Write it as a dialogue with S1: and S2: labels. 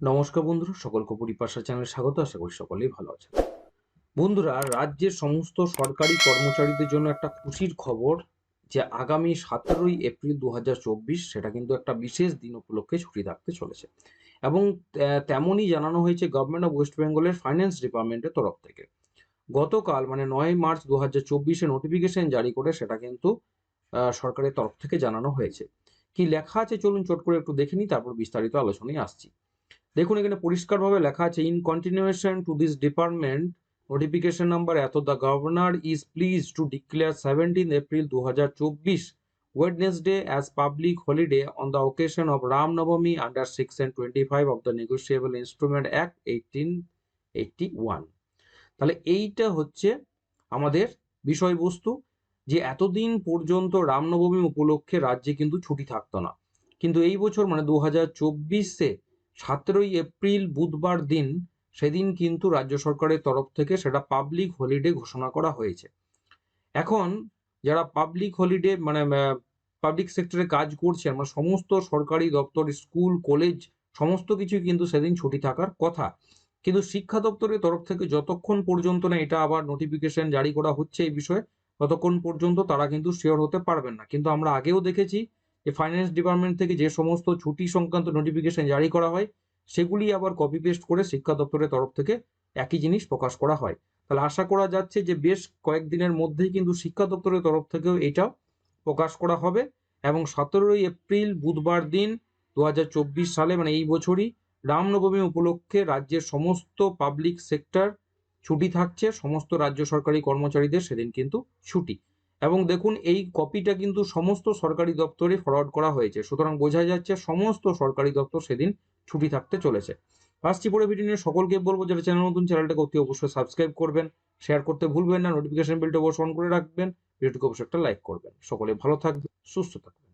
S1: নমস্কার বন্ধুরা, সকলকে পরিপাশা চ্যানেলে স্বাগত, আশা করি সকলেই ভালো আছেন। বন্ধুরা, রাজ্যের সমস্ত সরকারি কর্মচারীদের জন্য একটা খুশির খবর, যে আগামী সতেরোই এপ্রিল দু সেটা কিন্তু একটা বিশেষ দিন উপলক্ষে ছুটি থাকতে চলেছে। এবং তেমনই জানানো হয়েছে গভর্নমেন্ট অফ ওয়েস্ট বেঙ্গলের ফাইন্যান্স ডিপার্টমেন্টের তরফ থেকে। গতকাল মানে নয় মার্চ দু হাজার চব্বিশে নোটিফিকেশন জারি করে সেটা কিন্তু সরকারের তরফ থেকে জানানো হয়েছে। কি লেখা আছে চলুন চট করে একটু দেখে নিই, তারপর বিস্তারিত আলোচনায় আসছি। দেখুন, এখানে পরিষ্কারভাবে লেখা আছে in continuation to this department notification number এত the governor is pleased to declare seventeen April দু হাজার চব্বিশ Wednesday as public holiday on the occasion of Ramnavami under section twenty five of the negotiable instrument act eighteen eighty one তাহলে এইটা হচ্ছে আমাদের বিষয়বস্তু, যে এতদিন পর্যন্ত রামনবমী উপলক্ষে রাজ্যে কিন্তু ছুটি থাকতো না। কিন্তু এই বছর মানে দু হাজার চব্বিশে সতেরোই এপ্রিল বুধবার দিন সেদিন কিন্তু রাজ্য সরকারের তরফ থেকে সেটা পাবলিক হলিডে ঘোষণা করা হয়েছে। এখন যারা পাবলিক হলিডে মানে পাবলিক সেক্টরে কাজ করছে আমরা সমস্ত সরকারি দপ্তর, স্কুল কলেজ সমস্ত কিছু কিন্তু সেদিন ছুটি থাকার কথা। কিন্তু শিক্ষা দপ্তরের তরফ থেকে যতক্ষণ পর্যন্ত না এটা আবার নোটিফিকেশন জারি করা হচ্ছে এই বিষয়ে, ততক্ষণ পর্যন্ত তারা কিন্তু শিওর হতে পারবেন না। কিন্তু আমরা আগেও দেখেছি যে ফাইন্যান্স ডিপার্টমেন্ট থেকে যে সমস্ত ছুটি সংক্রান্ত নোটিফিকেশন জারি করা হয়, সেগুলি আবার কপি পেস্ট করে শিক্ষা দপ্তরের তরফ থেকে একই জিনিস প্রকাশ করা হয়। তাহলে আশা করা যাচ্ছে যে বেশ কয়েকদিনের মধ্যেই কিন্তু শিক্ষা দপ্তরের তরফ থেকেও এটা প্রকাশ করা হবে এবং সতেরোই এপ্রিল বুধবার দিন দু হাজার চব্বিশ সালে মানে এই বছরই রামনবমী উপলক্ষে রাজ্যের সমস্ত পাবলিক সেক্টর ছুটি থাকছে, সমস্ত রাজ্য সরকারি কর্মচারীদের সেদিন কিন্তু ছুটি। এবং দেখুন, এই কপিটা কিন্তু সমস্ত সরকারি দপ্তরে ফরওয়ার্ড করা হয়েছে। সুতরাং বোঝা যাচ্ছে সমস্ত সরকারি দপ্তর সেদিন ছুটি থাকতে চলেছে। আসছি পরে ভিডিও নিয়ে। সকলকে বলব, যারা চ্যানেল নতুন চ্যানেলটাকে অতি অবশ্যই সাবস্ক্রাইব করবেন। শেয়ার করতে ভুলবেন না। নোটিফিকেশন বেলটা অবশ্যই অন করে রাখবেন। ভিডিওটিকে অবশ্যই একটা লাইক করবেন। সকলে ভালো থাকবেন, সুস্থ থাকবেন।